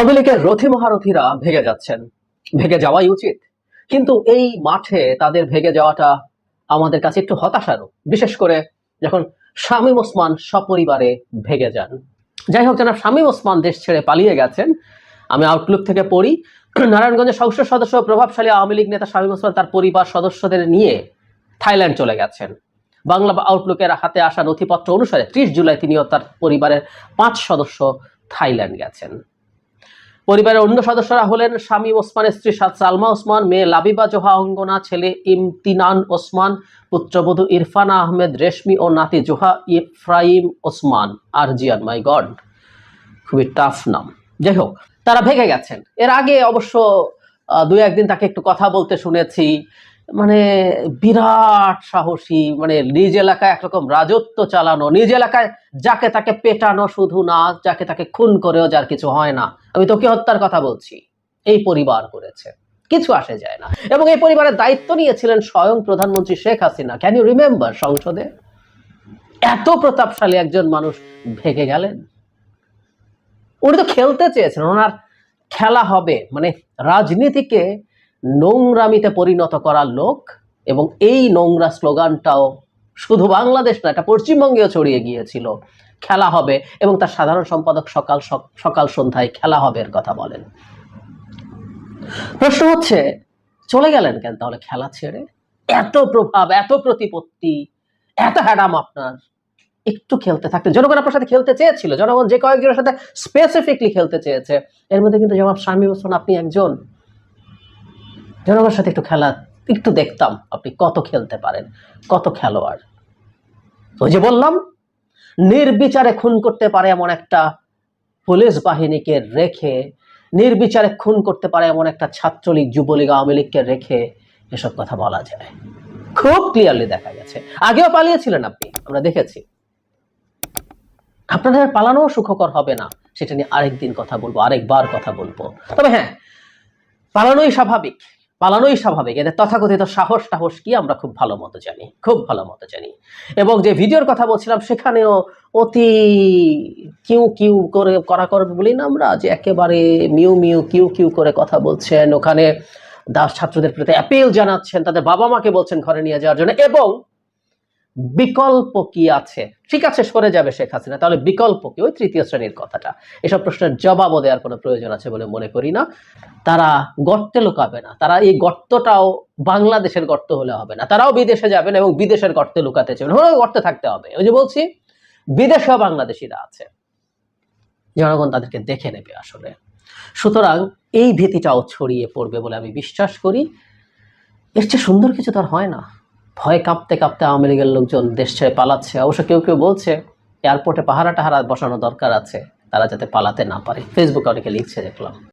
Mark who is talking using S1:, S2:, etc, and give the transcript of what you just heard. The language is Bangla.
S1: আওয়ামী লীগের রথী মহারথীরা ভেগে যাচ্ছেন। ভেগে যাওয়াই উচিত। কিন্তু এই মাঠে তাদের ভেগে যাওয়াটা আমাদের কাছে একটু হতাশারও। বিশেষ করে যখন শামীম ওসমান সপরিবারে ভেগে যান। যাই হোক যারা শামীম ওসমান দেশ ছেড়ে পালিয়ে গেছেন। আমি আউটলুক থেকে পড়ি। নারায়ণগঞ্জের সংসদ সদস্য প্রভাবশালী আওয়ামী লীগ নেতা শামীম ওসমান তার পরিবার সদস্যদের নিয়ে থাইল্যান্ড চলে গেছেন। বাংলা আউটলুকের হাতে আসা নথিপত্র অনুসারে ত্রিশ জুলাই তিনিও তার পরিবারের পাঁচ সদস্য থাইল্যান্ড গেছেন। পরিবারের অন্য সদস্যরা হলেন স্বামী ওসমানের স্ত্রী সাদ সালমা ওসমান, মেয়ে লাবিবা জোহা অঙ্গনা, ছেলে ইমতিনান ওসমান, পুত্রবধূ ইরফানা আহমেদ, রেশমি ও নাতি জোহা ইফরাইম ওসমান। আর জিয়ান, মাই গড, খুবই টাফ নাম। যাই হোক, তারা ভেঙে গেছেন। এর আগে অবশ্য দু একদিন তাকে একটু কথা বলতে শুনেছি। মানে বিরাট সাহসী মানে নিজ এলাকায় একরকম রাজত্ব চালানো, নিজ এলাকায় যাকে তাকে পেটানো শুধু না, যাকে তাকে খুন করেও যার কিছু হয় না। আমি তোকে হত্যার কথা বলছি। এই পরিবার করেছে। কিছু আসে যায় না। এবং এই পরিবারের দায়িত্ব নিয়েছিলেন স্বয়ং প্রধানমন্ত্রী Sheikh Hasina. Can you remember সংসদে? এত প্রতাপশালী একজন মানুষ ভেগে গেলেন। উনি তো খেলতে চেয়েছেন ওনার খেলা হবে। মানে রাজনীতিকে নোংরামিতে পরিণত করার লোক এবং এই নোংরা স্লোগানটাও শুধু বাংলাদেশ না, এটা পশ্চিমবঙ্গেও ছড়িয়ে গিয়েছিল। খেলা হবে এবং তার সাধারণ সম্পাদক সকাল সক- সকাল সন্ধ্যায় খেলা হবে এর কথা বলেন। প্রশ্ন হচ্ছে, চলে গেলেন কেন? তাহলে খেলা ছেড়ে? এত প্রভাব, এত প্রতিপত্তি, এত হ্যাডাম আপনার। একটু খেলতে থাকতেন জনগণ আপনার সাথে খেলতে চেয়েছিল, জনগণ যে কয়েকজনের সাথে স্পেসিফিকলি খেলতে চেয়েছে। এর মধ্যে কিন্তু জবাব স্বামী হোসেন, আপনি একজন। জনগণের সাথে একটু খেলা একটু দেখতাম আপনি কত খেলতে পারেন, কত খেলোয়াড়। ওই যে বললাম, নির্বিচারে খুন করতে পারে এমন একটা পুলিশ বাহিনীকে রেখে, নির্বিচারে খুন করতে পারে এমন একটা ছাত্রলীগ, যুবলীগ, আওয়ামী লীগকে রেখে এসব কথা বলা যায়। খুব ক্লিয়ারলি দেখা গেছে। আগেও পালিয়েছিলেন আপনি, আমরা দেখেছি। আপনাদের পালানো সুখকর হবে না, সেটা নিয়ে আরেকদিন কথা বলব, আরেকবার কথা বলব। তবে হ্যাঁ পালানোই স্বাভাবিক। পালানোই স্বাভাবিক। এদের তথাকথিত সাহস টাহস কি আমরা খুব ভালো মতো জানি, খুব ভালো মতো জানি। এবং যে ভিডিওর কথা বলছিলাম, সেখানেও অতি কিউ কিউ করে করা কর বলি না আমরা, যে একেবারে মিউ মিউ কিউ কিউ করে কথা বলছেন। ওখানে দাস ছাত্রদের প্রতি অ্যাপিল জানাচ্ছেন, তাদের বাবা মাকে বলছেন ঘরে নিয়ে যাওয়ার জন্য। এবং বিকল্প কি আছে? ঠিক আছে, সরে যাবে শেখ হাসিনা, তাহলে বিকল্প কি? ওই তৃতীয় শ্রেণির কথাটা। এসব প্রশ্নের জবাবও দেওয়ার কোনো প্রয়োজন আছে বলে মনে করি না। তারা গর্তে লুকাবে না। তারা এই গর্তটাও বাংলাদেশের গর্ত হলে হবে না। তারাও বিদেশে যাবেন এবং বিদেশের গর্তে লুকাতে চাইবেন। হ্যাঁ গর্তে থাকতে হবে। ওই যে বলছি, বিদেশেও বাংলাদেশিরা আছে। জনগণ তাদেরকে দেখে নেবে আসলে। সুতরাং এই ভীতিটাও ছড়িয়ে পড়বে বলে আমি বিশ্বাস করি। এর চেয়ে সুন্দর কিছু তার হয় না। ভয় কাঁপতে কাঁপতে আওয়ামী লীগের লোকজন দেশ ছেড়ে পালাচ্ছে। অবশ্য কেউ কেউ বলছে, এয়ারপোর্টে পাহারা টাহারা বসানো দরকার আছে, তারা যাতে পালাতে না পারে। ফেসবুকে অনেকে লিখছে, দেখলাম।